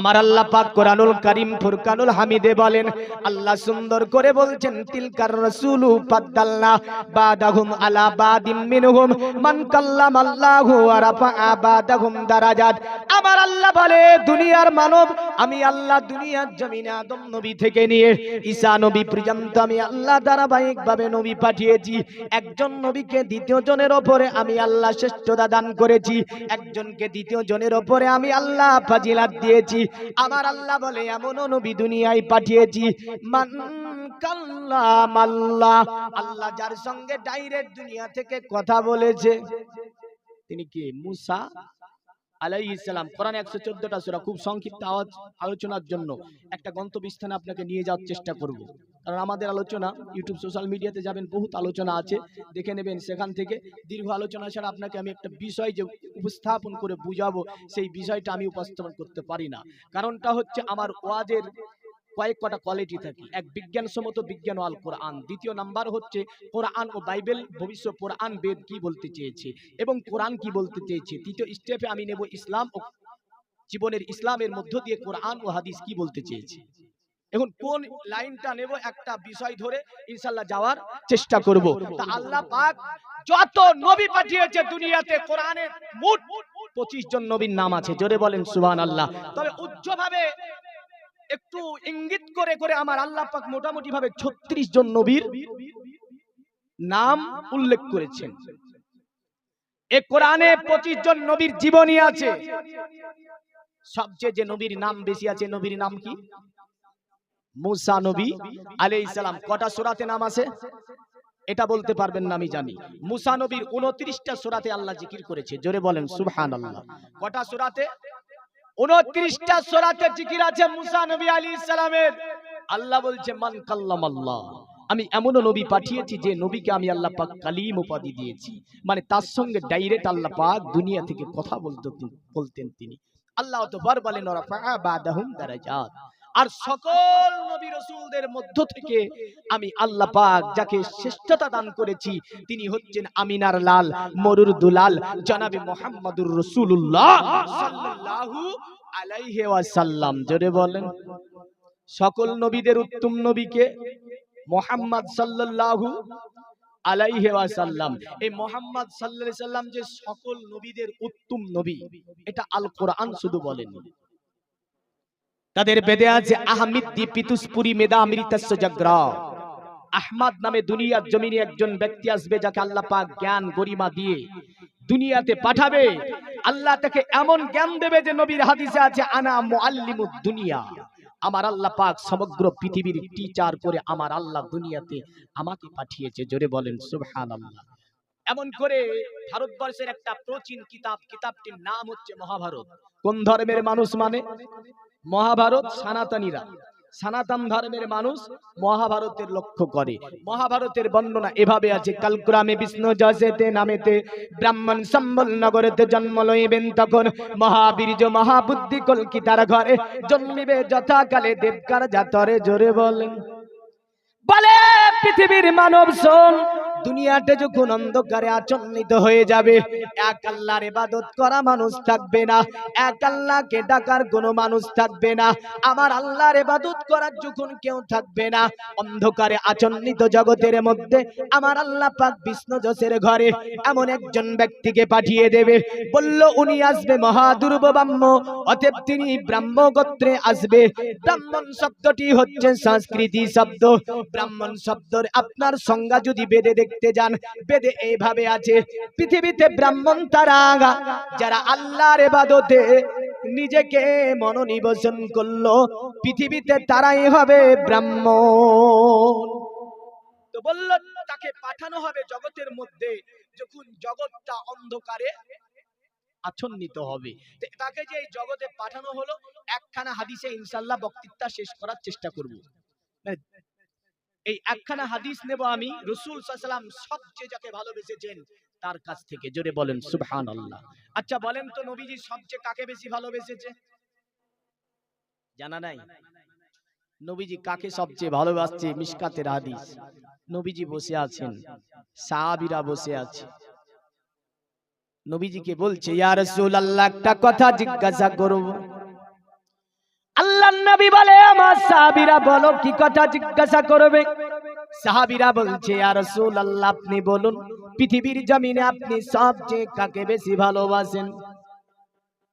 আমার আল্লাহ পাক কোরআনুল কারীম ফুরকানুল হামিদে বলেন, আল্লাহ সুন্দর করে বলছেন, তিলকার রাসূলু ফাদ্দালনা বাদাহুম আলা বাদিম মিনহুম, মান কাল্লাম আল্লাহু ওয়া রাফা'a বাদাহুম দারাজাত। আমার আল্লাহ বলে, দুনিয়ার মানব, আমি আল্লাহ দুনিয়ার জমিনে আদম নবী থেকে নিয়ে ঈসা নবী পর্যন্ত আমি আল্লাহ ধারাবাহিকভাবে নবী পাঠিয়েছি। একজন নবীকে দ্বিতীয় জনের ওপরে আমি আল্লাহ শ্রেষ্ঠতা দান করেছি। একজনকে দ্বিতীয় জনের ওপরে আমি আল্লাহ ফাজিলাত দিয়েছি। আমার আল্লাহ বলে, এমন নবী দুনিয়ায় পাঠিয়েছি। মান কাল্লাম আল্লাহ আল্লাহ যার সঙ্গে ডাইরেক্ট দুনিয়া থেকে কথা বলেছে। তিনি কি? মুসা আলাইহিস সালাম। কোরআন 114টা সূরা, খুব সংক্ষিপ্ত আলোচনার জন্য। একটা গন্তব্যস্থানে আপনাকে নিয়ে যাওয়ার চেষ্টা করব। কারণ আমাদের আলোচনা ইউটিউব সোশ্যাল মিডিয়াতে যাবেন, বহুত আলোচনা আছে। দেখে নেবেন সেখান থেকে। দীর্ঘ আলোচনা ছাড়া আপনাকে আমি একটা বিষয় যে উপস্থাপন করে বুঝাবো, সেই বিষয়টা আমি উপস্থাপন করতে পারি না। কারণটা হচ্ছে আমার ওয়াজের কয়েক কটা কোয়ালিটি থাকে। এক, বিজ্ঞানসম্মত বিজ্ঞান আল কোরআন। দ্বিতীয় নাম্বার হচ্ছে কোরআন ও বাইবেল, ভবিষ্যৎ কোরআন, বেদ কি বলতে চেয়েছে এবং কোরআন কি বলতে চেয়েছে। তৃতীয় স্টেপে আমি নেব ইসলাম ও জীবনের ইসলামের মধ্য দিয়ে কোরআন ও হাদিস কি বলতে চেয়েছে। এখন কোন লাইনটা নেব একটা বিষয় ধরে ইনশাল্লাহ যাওয়ার চেষ্টা করব। তা আল্লাহ পাক যত নবী পাঠিয়েছে দুনিয়াতে কোরআনের মোট পঁচিশ জন নবীর নাম আছে জোরে বলেন সুবহান আল্লাহ তবে উচ্চভাবে একটু ইঙ্গিত করে করে আমার আল্লাহ পাক মোটামুটি ভাবে ছত্রিশ জন নবীর নাম উল্লেখ করেছেন। এ কোরআনে পঁচিশ জন নবীর জীবনী আছে। সবচেয়ে যে নবীর নাম বেশি আছে নবীর নাম কি? মুসা নবী আলাইহিস সালাম। কটা সূরাতে নাম আছে? এটা বলতে পারবেন না আমি জানি। মুসা নবীর উনত্রিশটা সূরাতে আল্লাহ জিকির করেছে। জোরে বলেন সুবহানাল্লাহ। কটা সূরাতে? উনত্রিশটা সূরাতে জিকির আছে মুসা নবী আলাইহিস সালামের। আল্লাহ বলছে মান কাল্লাম আল্লাহ আমি এমনও নবী পাঠিয়েছি যে নবীকে আমি আল্লাহ পাক কালিম উপাধি দিয়েছি। মানে তার সঙ্গে ডাইরেক্ট আল্লাহ পাক দুনিয়া থেকে কথা বলতো বলতেন তিনি। আল্লাহ তো বার বলেন ওরা দারাজাত। আর সকল নবী রসুলদের মধ্য থেকে আমি আল্লাহ পাক যাকে শ্রেষ্ঠতা দান করেছি, তিনি হচ্ছেন আমিনার লাল মরুর দুলাল জনাবে মোহাম্মদুর রসুল্লাহ সাল্লাল্লাহু আলাইহি ওয়াসাল্লাম। জোরে বলেন, সকল নবীদের উত্তম নবীকে মোহাম্মদ সাল্লাল্লাহু আলাইহি ওয়াসাল্লাম। এই মোহাম্মদ সাল্লাল্লাহু সাল্লাম যে সকল নবীদের উত্তম নবী, এটা আল কোরআন শুধু বলেনি। তাদের বেদে আছে আহমিদ পিতুসপুরি মেদা অমৃতস্য জাগ্রা। আহমদ নামে দুনিয়ার জমিনে একজন ব্যক্তি আসবে যাকে আল্লাহ পাক জ্ঞান, গরিমা দিয়ে দুনিয়াতে পাঠাবে। আল্লাহ তাকে এমন জ্ঞান দেবে যে নবীর হাদিসে আছে, আনা মুআল্লিমুদ দুনিয়া। আমার আল্লাহ পাক সমগ্র পৃথিবীর টিচার করে আমার আল্লাহ দুনিয়াতে আমাকে পাঠিয়েছে। জোরে বলেন, সুবহানাল্লাহ। এমন করে ভারতবর্ষের একটা প্রাচীন কিতাব কিতাবটির নাম হচ্ছে মহাভারত। কোন ধর্মের মানুষ মানে? মহাভারত সনাতনীরা। সনাতন ধর্মের মানুষ মহাভারতের লক্ষ্য করে। মহাভারতের বর্ণনা এভাবে আছে। কালক্রমে বিষ্ণু যশেতে নামেতে ব্রাহ্মণ সম্বল নগরেতে জন্ম লইবেন তখন মহাবীর্য মহাবুদ্ধি কলকিতার ঘরে জন্মিবে যথাকালে দেবকার জাতরে জোরে বলেন। বলে পৃথিবীর মানব শোন। দুনিয়াতে যখন অন্ধকারে আচন্নিত হয়ে যাবে, এক আল্লাহর ইবাদত করা মানুষ থাকবে না, এক আল্লাহকে ডাকার কোনো মানুষ থাকবে না, আমার আল্লাহর ইবাদত করার যখন কেউ থাকবে না, অন্ধকারে আচন্নিত জগতের মধ্যে আমার আল্লাহ পাক বিষ্ণু যশের ঘরে এমন একজন ব্যক্তিকে পাঠিয়ে দেবে, বলল, উনি আসবে মহাদুর্ব ব্রাহ্ম, অতএব তিনি ব্রাহ্ম গোত্রে আসবে। ব্রাহ্মণ শব্দটি হচ্ছে সংস্কৃতি শব্দ। ব্রাহ্মণ শব্দের আপনার সংজ্ঞা যদি বেদে দেখতে যান, বেদে এইভাবে আছে। পৃথিবীতে ব্রাহ্মণ তারা যারা আল্লাহর এবাদতে নিজেকে মনোনিবেশন করল, পৃথিবীতে তারাই হবে ব্রাহ্মণ। তো বলল, তাকে পাঠানো হবে জগতের মধ্যে, যখন জগৎটা অন্ধকারে আচ্ছন্নিত হবে। তাকে যে এই জগতে পাঠানো হলো, একখানা হাদিসে ইনশাল্লাহ বক্তৃতা শেষ করার চেষ্টা করব। মানে এই একখানা হাদিস নেব আমি। রসুল সাল্লাম সবচেয়ে যাকে ভালোবেসেছেন, তার কাছ থেকে। জোরে বলেন সুবহান আল্লাহ আচ্ছা বলেন তো নবীজি সবচেয়ে কাকে বেশি ভালোবেসেছে? জানা নাই? নবীজি কাকে সবচেয়ে ভালোবাসছে? মিসকাতের হাদিস। নবীজি বসে আছেন। সাহাবীরা বসে আছে। নবীজিকে বলছে, ইয়া রাসূলুল্লাহ, একটা কথা জিজ্ঞাসা করব। আল্লাহ নবী বলে, আমার সাহাবিরা বলো, কি কথা জিজ্ঞাসা করবে? সাহাবিরা বলছে আর রাসূল আল্লাহ আপনি বলুন, পৃথিবীর জমিনে আপনি সবচেয়ে কাকে বেশি ভালোবাসেন?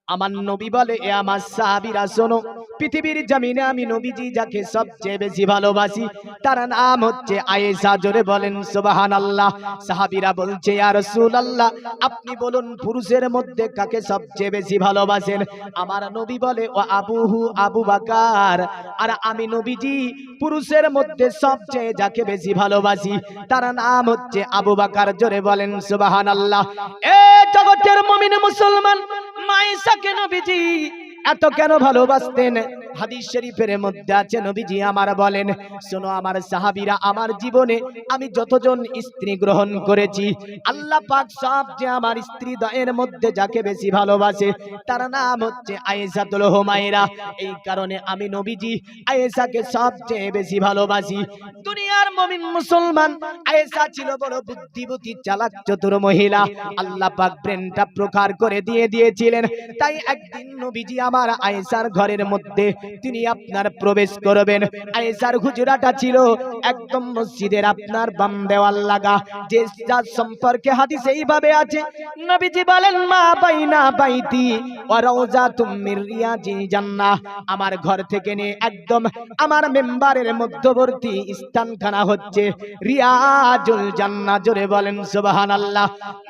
আমার নবী বলে এ আমার সাহাবীরা শোনো পৃথিবীর জমিনে আমি নবীজি যাকে সবচেয়ে বেশি ভালোবাসি তার নাম হচ্ছে আয়েশা। জোরে বলেন সুবাহান আল্লাহ সাহাবীরা বলছে আর রাসূলুল্লাহ আপনি বলুন পুরুষের মধ্যে কাকে সবচেয়ে বেশি ভালোবাসেন? আমার নবী বলে ও আবুহু আবু বাকার। আর আমি নবীজি পুরুষের মধ্যে সবচেয়ে যাকে বেশি ভালোবাসি তার নাম হচ্ছে আবু বাকার। জোরে বলেন সুবাহান আল্লাহ এ জগতের মমিন মুসলমান মাইসাকে নবীজি এত কেন ভালোবাসতেন? হাদিস শরীফের মধ্যে আছে, নবীজি আমার বলেন, শোনো আমার সাহাবীরা, আমার জীবনে আমি যতজন স্ত্রী গ্রহণ করেছি, আল্লাহ পাক সব যে আমার স্ত্রী দয়ের মধ্যে যাকে বেশি ভালোবাসে, তার নাম হচ্ছে আয়েশাতুল হুমায়রা। এই কারণে আমি নবীজি আয়েশাকে সবচেয়ে বেশি ভালোবাসি। দুনিয়ার মমিন মুসলমান, আয়েশা ছিল বড় বুদ্ধিবতী চালাক, চতুর মহিলা। আল্লাহ পাক ব্রেনটা প্রকার করে দিয়ে দিয়েছিলেন। তাই একদিন নবীজি আমার আয়েশার ঘরের মধ্যে তিনি আপনার প্রবেশ করবেন। আয়েশার হুজরাটা ছিল একদম মসজিদের আপনার বাম দেওয়াল লাগা। যে যার সম্পর্কে হাদিস এইভাবে আছে, নবীজি বলেন, মা বাইনা বাইতি ওয়া রাউজাতুম মির রিয়াজি জান্নাহ। আমার ঘর থেকে নিয়ে একদম আমার মেম্বারের মধ্যবর্তী স্থানখানা হচ্ছে রিয়াজুল জান্নাহ। জোরে বলেন, সুবহানাল্লাহ।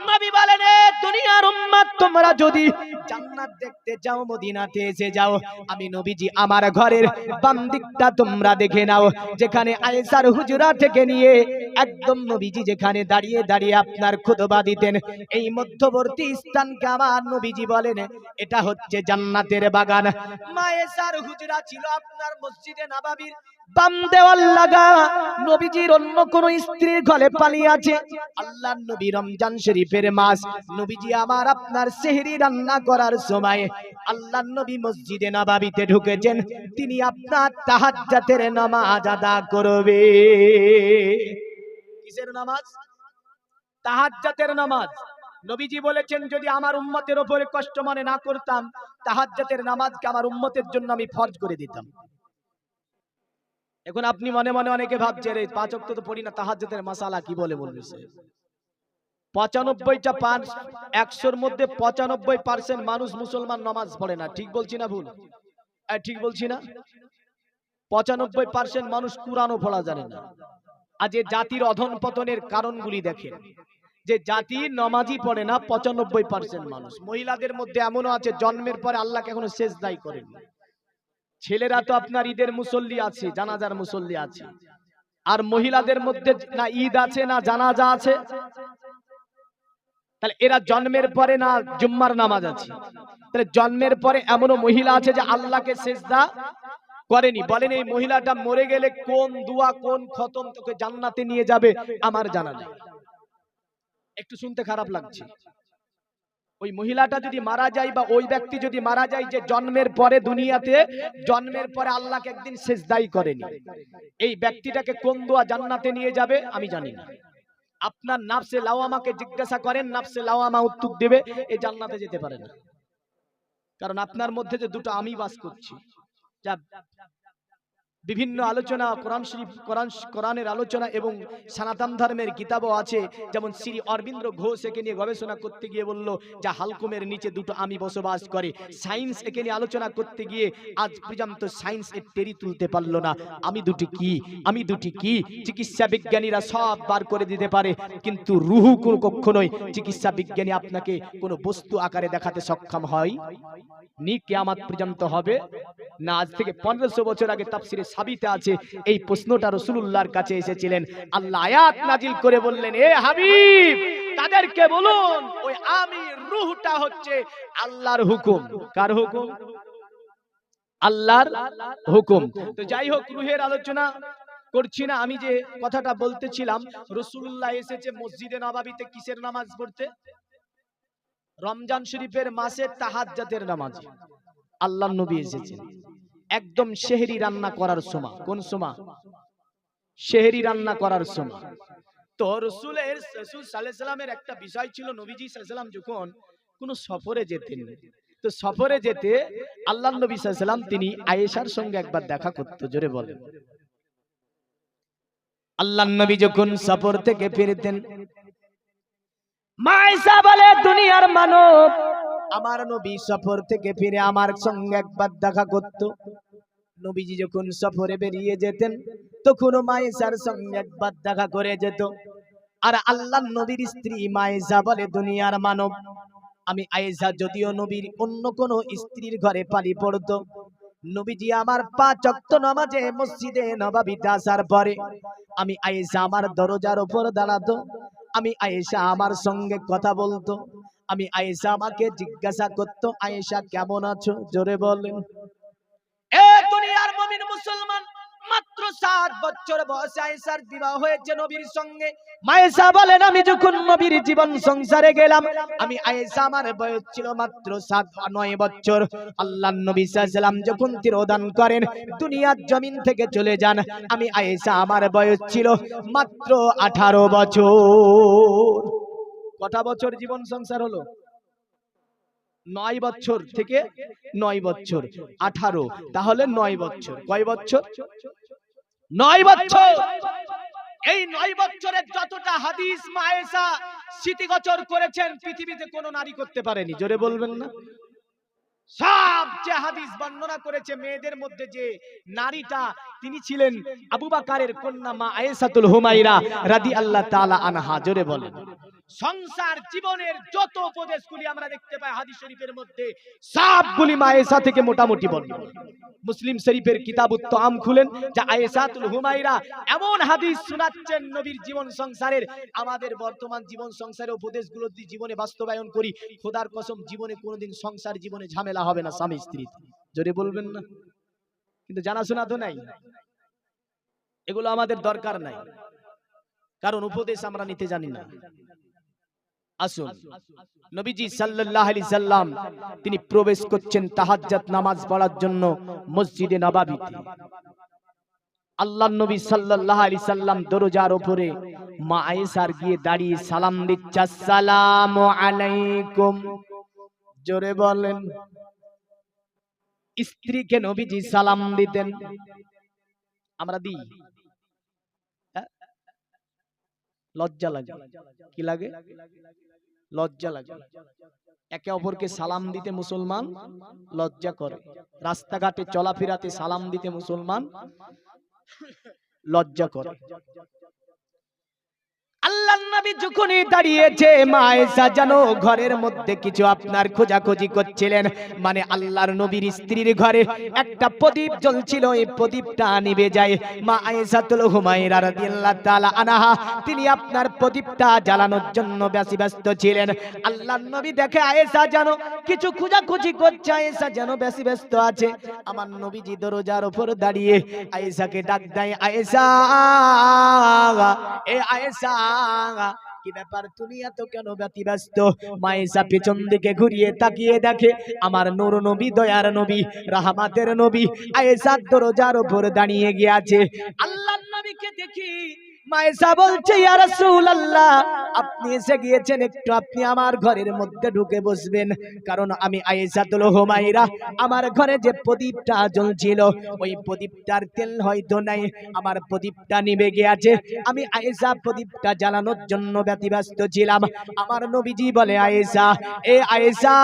নবী বলেন দুনিয়ার উম্মত তোমরা যদি জান্নাত দেখতে যাও, মদিনাতে এসে যাও। আমি নবীজি, আমার ঘরের বাম দিকটা তোমরা দেখে নাও। যেখানে আয়েশার হুজুরা থেকে নিয়ে একদম নবীজি যেখানে দাঁড়িয়ে দাঁড়িয়ে আপনার খুতবা দিতেন, এই মধ্যবর্তী স্থানকে আমার নবীজি বলেন, এটা হচ্ছে জান্নাতের বাগান। মায়েসার হুজরা ছিল আপনার মসজিদে নবাবির বাম দেওয়াল লাগা। নবীজির অন্য কোন স্ত্রীর ঘরে পালিয়ে আছে আল্লাহ নবী রমজান শরীফের মাস। নবীজি আমার আপনার সেহরি রান্না করার সময় আল্লাহ নবী মসজিদে নবাবিতে ঢুকেছেন। তিনি আপনার তাহাজ্জাতের নামাজ আদা করবে। কিসের নামাজ? তাহাজ্জাতের নামাজ। নবীজি বলেছেন, যদি আমার উম্মতের ওপরে কষ্ট মনে না করতাম তাহাজ্জাতের নামাজকে আমার উম্মতের জন্য আমি ফরজ করে দিতাম। এখন আপনি মনে মনে অনেকে ভাবছে রে পাঁচ অক্ট তো পড়ি না তাহাজ্জাতের মাসালা কি বলে বলবে পঁচানব্বইটা পাঁচ একশোর মধ্যে পঁচানব্বই পার্সেন্ট মানুষ মুসলমান নামাজ পড়ে না। ঠিক বলছি না ভুল? ঠিক বলছি না? পঁচানব্বই পার্সেন্ট মানুষ কোরআনও পড়া জানে না। আজ এ জাতির অধন পতনের কারণগুলি দেখেন, যে জাতি নমাজি পড়ে না, পঁচানব্বই পার্সেন্ট মানুষ। মহিলাদের মধ্যে এমনও আছে, জন্মের পরে আল্লাহকে এখনও শেষ দায়ী করেন ছেলেরা তো আপনার ঈদের মুসল্লি আছে, জানাজার মুসল্লি আছে। আর মহিলাদের মধ্যে না ঈদ আছে, না জানাজা আছে। তাহলে এরা জন্মের পরে না জুম্মার নামাজ আছে? তাহলে জন্মের পরে এমনও মহিলা আছে যে আল্লাহকে সেজদা করেনি। বলেন এই মহিলাটা মরে গেলে কোন দুয়া, কোন খতম, তোকে জান্নাতে নিয়ে যাবে, আমার জানা নেই। একটু শুনতে খারাপ লাগছে। ওই মহিলাটা যদি মারা যায় বা ওই ব্যক্তি যদি মারা যায় যে জন্মের পরে দুনিয়াতে, জন্মের পরে আল্লাহকে একদিন শেষ সেজদাই করেনি। এই ব্যক্তিটাকে কোন দোয়া জান্নাতে নিয়ে যাবে আমি জানি না। আপনার নাফসে লাওয়ামাকে জিজ্ঞাসা করেন, নাফসে লাওয়ামা উত্তর দেবে এই জান্নাতে যেতে পারে না। কারণ আপনার মধ্যে যে দুটো আমি বাস করছি। যা বিভিন্ন আলোচনা, কোরআন শরীফ, কোরআন কোরআনের আলোচনা এবং সনাতন ধর্মের কিতাবও আছে। যেমন শ্রী অরবিন্দ ঘোষ একে নিয়ে গবেষণা করতে গিয়ে বলল, যা হালকুমের নিচে দুটো আমি বসবাস করে, সায়েন্স একে নিয়ে আলোচনা করতে গিয়ে আজ পর্যন্ত সায়েন্স এর টেরি তুলতে পারল না। আমি দুটি কি? আমি দুটি কি? চিকিৎসা বিজ্ঞানীরা সব বার করে দিতে পারে, কিন্তু রুহু কোনো কখনোই চিকিৎসা বিজ্ঞানী আপনাকে কোনো বস্তু আকারে দেখাতে সক্ষম হয়? নি কেয়ামাত পর্যন্ত হবে? না, আজ থেকে পনেরোশো বছর আগে তাফসিরে সাবিতে আছে। এই প্রশ্নটা রসুলুল্লাহর কাছে এসেছিলেন। আল্লাহ আয়াত নাজিল করে বললেন, এ হাবিব, তাদেরকে বলুন, ওই আমি রুহটা হচ্ছে আল্লাহর হুকুম। কার হুকুম? আল্লাহর হুকুম। তো যাই হোক, রুহের আলোচনা করছি না। আমি যে কথাটা বলতেছিলাম রসুল্লাহ এসেছে মসজিদে নবাবিতে কিসের নামাজ পড়তে? রমজান শরীফের মাসে তাহাজ্জাতের নামাজ। আল্লাহ নবী এসেছেন। একদম শেহরি রান্না করার সময়। কোন সময়? শেহরি রান্না করার সময়। তো রসুলের রসুল সাল্লামের একটা বিষয় ছিল নবীজি সাল্লাম যখন কোন সফরে যেতেন, তো সফরে যেতে আল্লাহ নবী সাল্লাম তিনি আয়েশার সঙ্গে একবার দেখা করতে, জোরে বলেন। আল্লাহ নবী যখন সফর থেকে ফিরতেন মাইসা বলে, দুনিয়ার মানব আমার নবী সফর থেকে ফিরে আমার সঙ্গে একবার দেখা করত। নবীজি যখন সফরে বেরিয়ে যেতেন তখন মায়েশার সঙ্গে একবার দেখা করে যেত। আর আল্লাহ নবীর স্ত্রী মায়েশা বলে, দুনিয়ার মানব। আমি আয়েশা যদিও নবীর অন্য কোন স্ত্রীর ঘরে পালি পড়তো। নবীজি আমার পা চক্ত নামাজে মসজিদে নবাবিতে আসার পরে আমি আয়েশা আমার দরজার উপর দাঁড়াতো। আমি আয়েশা আমার সঙ্গে কথা বলতো। আমি আয়েশা আমাকে জিজ্ঞাসা করতো, আয়েশা, কেমন আছো? জোরে বলেন। এ দুনিয়ার মুমিন মুসলমান, মাত্র সাত বছর বয়সে আয়েশার বিবাহ হয়েছে নবীর সঙ্গে। মায়েশা বলেন, আমি যখন নবীর জীবন সংসারে গেলাম, আমি আয়েশা, আমার বয়স ছিল মাত্র সাত নয় বছর। আল্লাহ নবী সাল্লাম যখন তিরোদান করেন, দুনিয়ার জমিন থেকে চলে যান। আমি আয়েশা, আমার বয়স ছিল মাত্র আঠারো বছর। কটা বছর জীবন সংসার হলো? নয় বছর থেকে নয় বছর, আঠারো। তাহলে নয় বছর। কয় বছর? নয় বছর। এই নয় বছরের যতটা হাদিস মায়েশা স্মৃতিগোচর করেছেন, পৃথিবীতে কোনো নারী করতে পারেনি। জোরে বলবেন না। সব যে হাদিস বর্ণনা করেছে মেয়েদের মধ্যে যে নারীটা, তিনি ছিলেন আবু বাকারের কন্যা মা আয়েশাতুল হুমাইরা রাদি আল্লাহ তালা আনহা। জোরে বলেন। সংসার জীবনের যত উপদেশগুলি আমরা দেখতে পাই হাদিস শরীফের মধ্যে, সবগুলি মা আয়েশা থেকে মোটামুটি বর্ণনা মুসলিম শরীফের কিতাব আম খুলেন, যে আয়েশাতুল হুমাইরা এমন হাদিস শোনাচ্ছেন, নবীর জীবন সংসারের, আমাদের বর্তমান জীবন সংসারের উপদেশগুলো যদি জীবনে বাস্তবায়ন করি, খোদার কসম জীবনে কোনোদিন সংসার জীবনে ঝামেলা হবে না, স্বামী স্ত্রী। জোরে বলবেন না? কিন্তু জানাশোনা তো নাই। এগুলো আমাদের দরকার নাই। কারণ উপদেশ আমরা নিতে জানি না। আসুন। নবীজি সাল্লাল্লাহু আলাইহি সাল্লাম তিনি প্রবেশ করছেন তাহাজ্জুদ নামাজ পড়ার জন্য মসজিদে নবাবিতে। আল্লাহ নবী সাল্লাল্লাহু আলাইহি সাল্লাম দরজার উপরে মা আয়েশার গিয়ে দাঁড়িয়ে সালাম দিচ্ছে আসসালামু আলাইকুম। জোরে বলেন। স্ত্রীকে নবীজি সালাম দিতেন। আমরা দিই হ্যাঁ? লজ্জা লাগে। কি লাগে? লজ্জা লাগে। একে অপরকে সালাম দিতে মুসলমান লজ্জা করে। রাস্তাঘাটে চলাফেরাতে সালাম দিতে মুসলমান লজ্জা করে। আল্লাহ নবী যখনই দাঁড়িয়েছে মায়েশা যেন ঘরের মধ্যে কিছু আপনার খোঁজাখুঁজি করছিলেন। মানে আল্লাহর নবীর স্ত্রীর ঘরে একটা প্রদীপ জ্বলছিল, এই প্রদীপটা নিভে যায়। মা আয়েশাতুল হুমায়রা রাদিয়াল্লাহু তাআলা আনহা, তিনি আপনার প্রদীপটা জ্বালানোর জন্য বেশি ব্যস্ত ছিলেন। আল্লাহর নবী দেখে আয়েশা যেন কিছু খোঁজাখুঁজি করছে, আয়েশা যেন বেশি ব্যস্ত আছে। আমার নবীজি দরজার উপর দাঁড়িয়ে আয়েশাকে ডাক দেয়, আয়েশা, এ আয়েশা কি ব্যাপার? তুমি এত কেন ব্যতিব্যস্ত? মায়েশা পেছন দিকে ঘুরিয়ে তাকিয়ে দেখে আমার নূর নবী দয়ার নবী রাহমাতের নবী আয়েশার দরজার উপর দাঁড়িয়ে গিয়েছে। আল্লাহর নবীকে দেখি মায়েশা বলছে ইয়া রাসূলুল্লাহ। আপনি এসে গিয়েছেন একটু আপনি আমার ঘরের মধ্যে ঢুকে বসবেন। কারণ আমি আয়েশাতুল হুমাইরা আমার ঘরে যে প্রদীপটা জ্বলছিল ওই প্রদীপটার তেল হয়তো নাই। আমার প্রদীপটা নিভে গিয়েছে। আমি আয়েশা প্রদীপটা জ্বালানোর জন্য ব্যতিব্যস্ত ছিলাম। আমার নবীজি বলে আয়েশা এ আয়েশা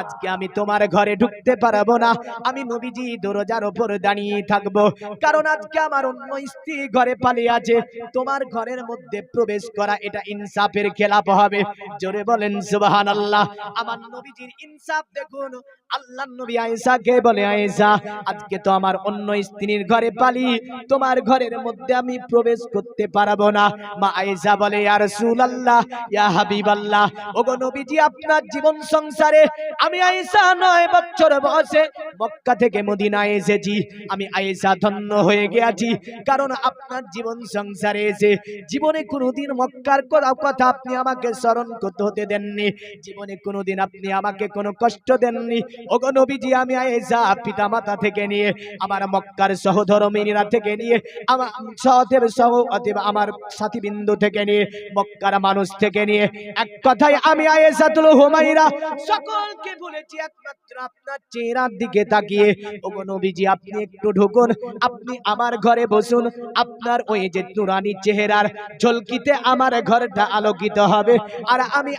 আজকে আমি তোমার ঘরে ঢুকতে পারব না। আমি নবীজি দরজার উপর দাঁড়িয়ে থাকব। কারণ আজকে আমার অন্য স্ত্রী ঘরে পালিয়ে আছে। তোমার ঘরের মধ্যে প্রবেশ করা এটা ইনসাফের খেলাপ হবে। জোরে বলেন, সুবহানাল্লাহ। আমার নবীজির ইনসাফ দেখুন। আল্লাহ নবী আয়েশাকে বলে, আয়েশা, আজকে তো আমার অন্য স্ত্রীর ঘরে পালি। তোমার ঘরের মধ্যে আমি প্রবেশ করতে পারব না। মা আয়েশা বলে, ইয়া রাসূলুল্লাহ, ইয়া হাবিবাল্লাহ, ওগো নবীজি, আপনার জীবন সংসারে আমি আয়েশা নয় বছর বয়সে মক্কা থেকে মদিনায় এসেছি। আমি আয়েশা ধন্য হয়ে গেছি কারণ আপনার জীবন সংসারে এসে, জীবনে কোনোদিন মক্কার কথা আপনি আমাকে স্মরণ করতে হতে দেননি। জীবনে কোনোদিন আপনি আমাকে কোনো কষ্ট দেননি। ওগো নবীজি, আমি আয়েশা পিতা মাতা থেকে নিয়ে, আমার মক্কার সহধর্মিনীরা থেকে নিয়ে, আমার সহদেব সহ অতএব আমার সাথী বিন্দু থেকে নিয়ে, মক্কার মানুষ থেকে নিয়ে, এক কথায় আমি আয়েশাতুল হুমাইরা সকলকে বলেছি, একমাত্র আপনার চেহারার দিকে তাকিয়ে, ওগো নবীজি, আপনি একটু ঢুকুন, আপনি আমার ঘরে বসুন আপনার ওই যে নুরানি চেহারার ঝলকিতে আমার ঘরটা আলোকিত হবে। আর আমি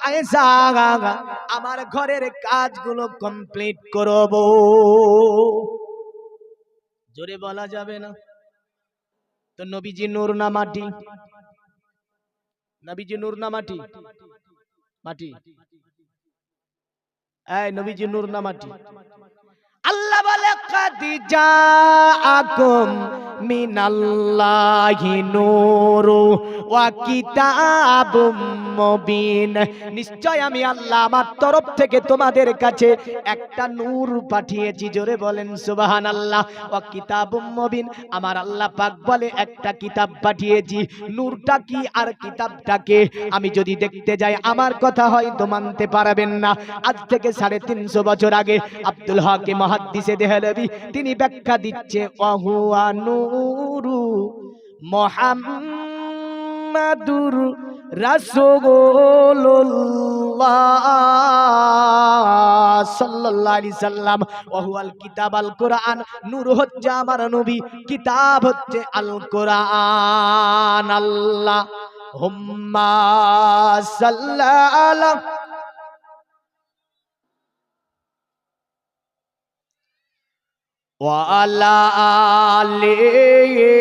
আমার ঘরের কাজগুলো কমপ্লিট করব। জোরে বলা যাবে না। তো নবীজি নূর না মাটি? নবীজি নূর না মাটি? মাটি। এই নবীজি নূর না মাটি। আল্লাহ বলে কাদি জাআকুম মিনাল্লাহি নূরু ওয়া কিতাবুম মুবিন। নিশ্চয় আমি আল্লাহ আমার তরফ থেকে তোমাদের কাছে একটা নূর পাঠিয়েছি, জোরে বলেন সুবহানাল্লাহ। ওয়া কিতাবুম মুবিন, আমার আল্লাহ পাক বলে একটা কিতাব পাঠিয়েছি। নূরটা কি আর কিতাবটাকে আমি যদি দেখতে যাই, আমার কথা হয়তো মানতে পারবেন না। আজ থেকে সাড়ে তিনশো বছর আগে আব্দুল হকে মহাদ্দিসে দেহলবি, তিনি ব্যাখ্যা দিচ্ছে অহুয়া নূরু। মোহাম্মদুর সাল্লাল্লাহু আলাইহি সাল্লাম। ওহুয়াল কিতাব আল কোরআন, নূর হচ্ছে আমার নবী, কিতাব হচ্ছে আল কোরআন। আল্লাহ হুম্মা সাল্লাল্লাহু ওয়ালা আলিহি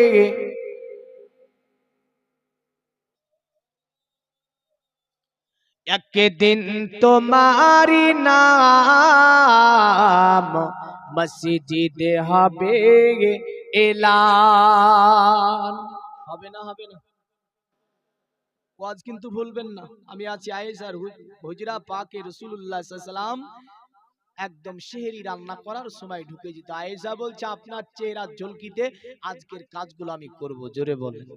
একদিন তোমারি নাম মসজিদে হবে এলান। হবে না হবে না। ওয়াজ কিন্তু ভুলবেন না। আমি আছি আয়েশার হুজরা পাকে রসুল্লাহ সাল্লাম একদম সেহেরি রান্না করার সময় ঢুকে যেত। আয়েশা বলছে, আপনার চেহারা ঝলকিতে আজকের কাজগুলো আমি করব, জোরে বলেন।